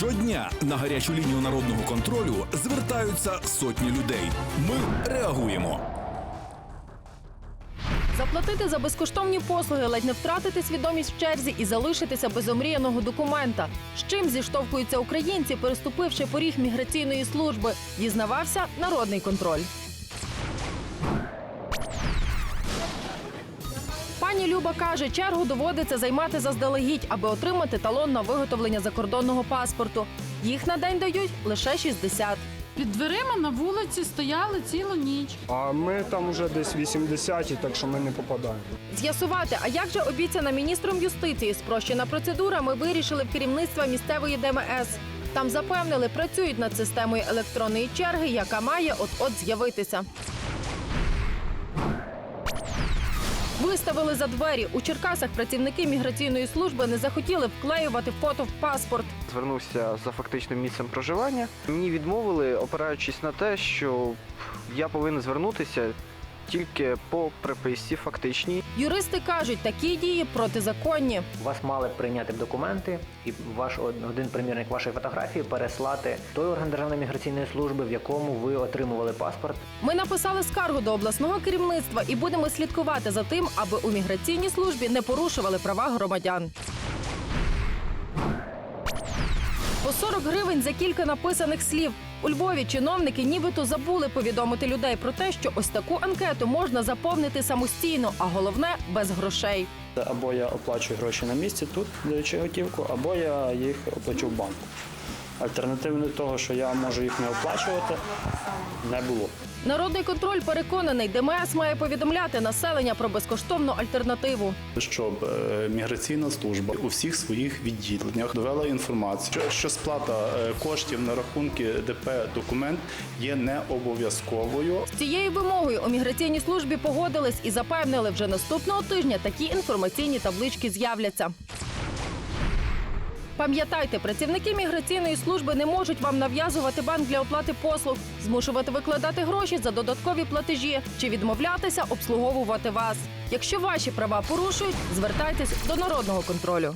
Щодня на гарячу лінію народного контролю звертаються сотні людей. Ми реагуємо. Заплатити за безкоштовні послуги, ледь не втратити свідомість в черзі і залишитися без омріяного документа. З чим зіштовхуються українці, переступивши поріг міграційної служби, дізнавався народний контроль. Пані Люба каже, чергу доводиться займати заздалегідь, аби отримати талон на виготовлення закордонного паспорту. Їх на день дають лише 60. Під дверима на вулиці стояли цілу ніч. А ми там вже десь 80, так що ми не попадаємо. З'ясувати, а як же обіцяна міністром юстиції спрощена процедура, ми вирішили в керівництва місцевої ДМС. Там запевнили, працюють над системою електронної черги, яка має от-от з'явитися. Виставили за двері. У Черкасах працівники міграційної служби не захотіли вклеювати фото в паспорт. звернувся за фактичним місцем проживання. Мені відмовили, опираючись на те, що я повинен звернутися тільки по приписці фактичній. Юристи кажуть, такі дії протизаконні. Вас мали прийняти документи і ваш один примірник вашої фотографії переслати той орган Державної міграційної служби, в якому ви отримували паспорт. Ми написали скаргу до обласного керівництва і будемо слідкувати за тим, аби у міграційній службі не порушували права громадян. По 40 гривень за кілька написаних слів. У Львові чиновники нібито забули повідомити людей про те, що ось таку анкету можна заповнити самостійно, а головне без грошей. Або я оплачую гроші на місці тут, даючи готівку, або я їх оплачу в банку. Альтернативи того, що я можу їх не оплачувати, не було. Народний контроль переконаний, ДМС має повідомляти населення про безкоштовну альтернативу. щоб е, міграційна служба у всіх своїх відділеннях довела інформацію, що, що сплата е, коштів на рахунки ДП документ є не обов'язковою. З цією вимогою у міграційній службі погодились і запевнили, вже наступного тижня такі інформаційні таблички з'являться. Пам'ятайте, працівники міграційної служби не можуть вам нав'язувати банк для оплати послуг, змушувати викладати гроші за додаткові платежі чи відмовлятися обслуговувати вас. Якщо ваші права порушують, звертайтесь до народного контролю.